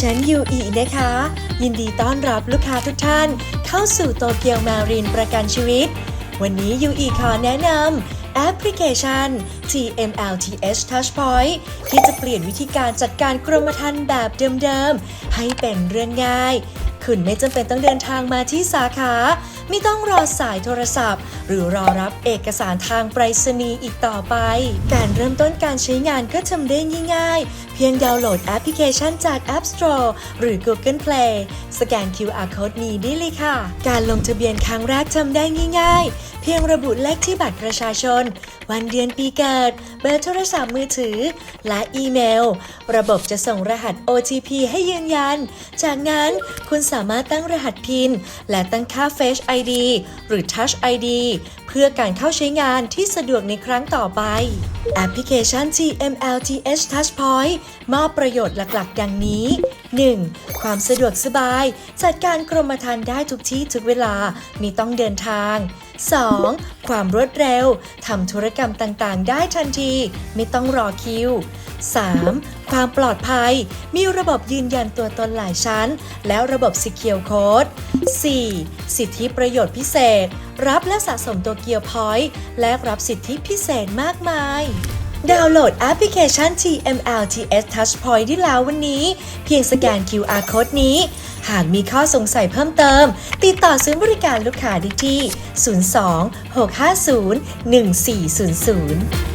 ฉันยูอีนะคะ ยินดีต้อนรับลูกค้าทุกท่าน เข้าสู่โตเกียวมารีนประกันชีวิต วันนี้ยูอีขอแนะนำแอปพลิเคชัน TMLTH Touchpoint ที่จะเปลี่ยนวิธีการจัดการกรมธรรม์แบบเดิมๆ ให้เป็นเรื่องง่าย คุณไม่จำเป็นต้องเดินทางมาที่สาขา ไม่ต้องรอสายโทรศัพท์ หรือรอรับเอกสารทางไปรษณีย์อีกต่อไป การเริ่มต้นการใช้งานก็ทำได้ง่ายๆ เพียงดาวน์โหลดแอปพลิเคชันจาก App Store หรือ Google Play สแกน QR Code นี้ได้เลยค่ะ การลงทะเบียนครั้งแรกทำได้ง่ายๆ เพียงระบุเลขที่บัตรประชาชน วันเดือนปีเกิด เบอร์โทรศัพท์มือถือ และอีเมล ระบบจะส่งรหัส OTP ให้ยืนยัน จากนั้นคุณสามารถตั้งรหัสพิน และตั้งค่า Face ID หรือ Touch ID เพื่อการเข้าใช้งานที่สะดวกในครั้งต่อไป แอปพลิเคชัน TMLTH Touchpoint มอบประโยชน์หลักๆ ดังนี้ 1. ความสะดวกสบาย จัดการกรมธรรม์ได้ทุกที่ทุกเวลาไม่ต้องเดินทาง 2. ความรวดเร็วทำธุรกรรมต่างๆ ได้ทันที ไม่ต้องรอคิว 3. ความปลอดภัย มีระบบยืนยันตัวตนหลายชั้น แล้วระบบ Secure Code 4. สิทธิประโยชน์พิเศษ รับและสะสมตัวเกียวพอยต์และรับสิทธิพิเศษมากมาย ดาวน์โหลดแอปพลิเคชัน TMLTS Touchpoint ได้แล้ววันนี้ เพียงสแกน QR Code นี้ หากมีข้อสงสัยเพิ่มเติม ติดต่อศูนย์บริการลูกค้าได้ที่ 02 650 1400